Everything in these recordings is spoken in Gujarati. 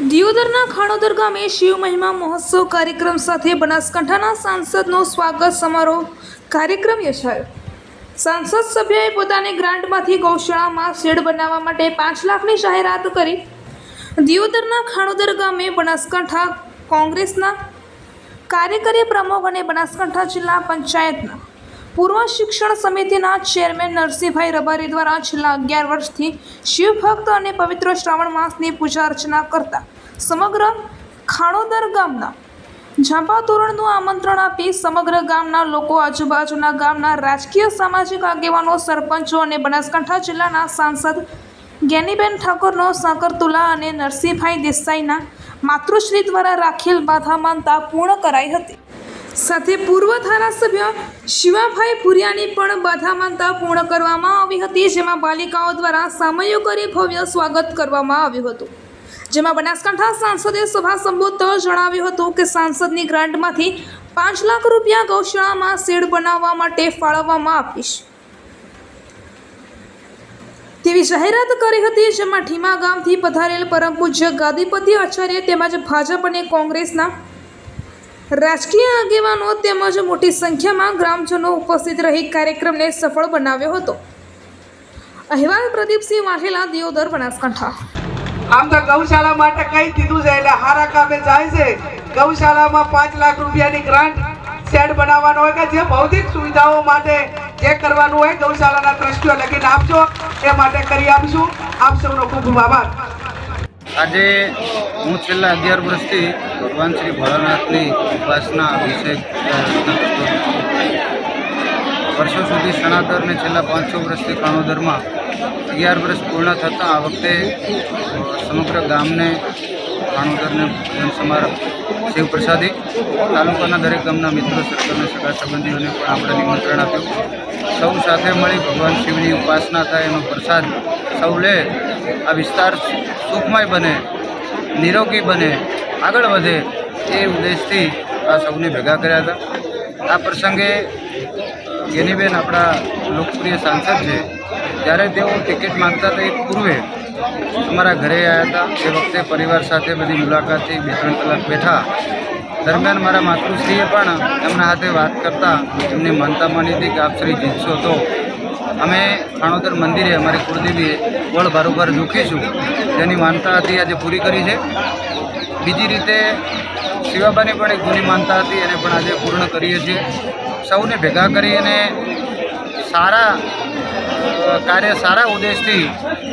દિયોદરના ખાણોદર ગામે શિવ મહિમા મહોત્સવ કાર્યક્રમ સાથે બનાસકાંઠાના સાંસદનો સ્વાગત સમારોહ કાર્યક્રમ યોજાયો. સાંસદ સભ્યએ પોતાની ગ્રાન્ટમાંથી ગૌશાળામાં શેડ બનાવવા માટે પાંચ લાખની જાહેરાત કરી. દિયોદરના ખાણોદર ગામે બનાસકાંઠા કોંગ્રેસના કાર્યકારી પ્રમુખ અને બનાસકાંઠા જિલ્લા પંચાયતના પૂર્વ શિક્ષણ સમિતિના ચેરમેન નરસિંહભાઈ રબારી દ્વારા છેલ્લા અગિયાર વર્ષથી શિવભક્ત અને પવિત્ર શ્રાવણ માસની પૂજા અર્ચના કરતા સમગ્ર ખાણોદર ગામના ઝાંપા તોરણનું આમંત્રણ આપી સમગ્ર ગામના લોકો આજુબાજુના ગામના રાજકીય સામાજિક આગેવાનો, સરપંચો અને બનાસકાંઠા જિલ્લાના સાંસદ જ્ઞાનીબેન ઠાકોરનો સાકરતુલા અને નરસિંહભાઈ દેસાઈના માતૃશ્રી દ્વારા રાખેલ બાધા માનતા પૂર્ણ કરાઈ હતી. સાથે પૂર્વ ધારાસભ્ય શિવાભાઈ ભુરિયાની પણ બાધા માનતા પૂર્ણ કરવામાં આવી હતી, જેમાં બાલિકાઓ દ્વારા સામયો કરી ભવ્ય સ્વાગત કરવામાં આવ્યું હતું. જેમાં બનાસકાંઠા સાંસદે સભા સંબોધતા જણાવ્યું હતું કે સાંસદની ગ્રાન્ટમાંથી પાંચ લાખ રૂપિયા ગૌશાળામાં શેડ બનાવવા માટે ફાળવવામાં આપીશ. તેવી જાહેરાત કરી હતી, જેમાં ઠીમા ગામથી પધારેલ પરમ પૂજ્ય ગાદીપતિ આચાર્ય તેમજ ભાજપ અને કોંગ્રેસના રાજકીય આગેવાનો તેમજ મોટી સંખ્યામાં ગ્રામજનો ઉપસ્થિત રહી કાર્યક્રમને સફળ બનાવ્યો હતો. અહેવાલ પ્રદીપસિંહ વાઘેલા, દિયોદર, બનાસકાંઠા. આમ તો ગૌશાળા માટે કઈ દીધું છે એટલે હારા કામે જાય છે. ગૌશાળામાં પાંચ લાખ રૂપિયાની ગ્રાન્ટ શેડ બનાવવાનો હોય કે જે ભૌતિક સુવિધાઓ માટે જે કરવાનું હોય ગૌશાળાના ટ્રસ્ટીઓ લખીને આપજો. એ માટે કરી આપશું. આપ સૌનો ખૂબ ખૂબ આભાર. આજે હું છેલ્લા અગિયાર વર્ષથી ભગવાન શ્રી ભોળાનાથની ઉપાસના અભિષેક. વર્ષો સુધી સનાતન અને છેલ્લા પાંચસો વર્ષથી કાણોદરમાં અગિયાર વર્ષ પૂર્ણ થતાં આ વખતે સમગ્ર ગામને કાણોદરને સમારંભ સમારોહ શિવ પ્રસાદી તાલુકાના દરેક ગામના મિત્રો સર્કલને સગા સંબંધીઓને પણ આપણે નિમંત્રણ આપ્યું. સૌ સાથે મળી ભગવાન શિવની ઉપાસના થાય, એનો પ્રસાદ સૌ લે, આ વિસ્તાર સુખમય બને, નિરોગી બને, આગળ વધે એ ઉદ્દેશથી આ સૌને ભેગા કર્યા હતા. આ પ્રસંગે ગેનીબેન આપણા લોકપ્રિય સાંસદ છે જ્યારે તેઓ ટિકિટ માંગતા હતા એ પૂર્વે અમારા ઘરે આવ્યા હતા. એ વખતે પરિવાર સાથે બધી મુલાકાતથી બે ત્રણ કલાક બેઠા. દરમિયાન મારા માતૃશ્રીએ પણ એમના હાથે વાત કરતા એમની માનતા માની હતી કે આપ શ્રી જીતશો તો. અમે ખાણોદર મંદિરે અમારી કુળદેવીએ બળ બારોબાર ઝૂકીશું જેની માનતા હતી આજે પૂરી કરી છે. બીજી રીતે શિવાબાની પણ એક જૂની માનતા હતી, એને પણ આજે પૂર્ણ કરીએ છીએ. સૌને ભેગા કરી અને સારા કાર્ય સારા ઉદ્દેશથી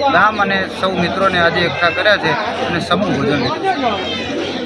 ગામ અને સૌ મિત્રોને આજે એકઠા કર્યા છે અને સમૂહ ભોજન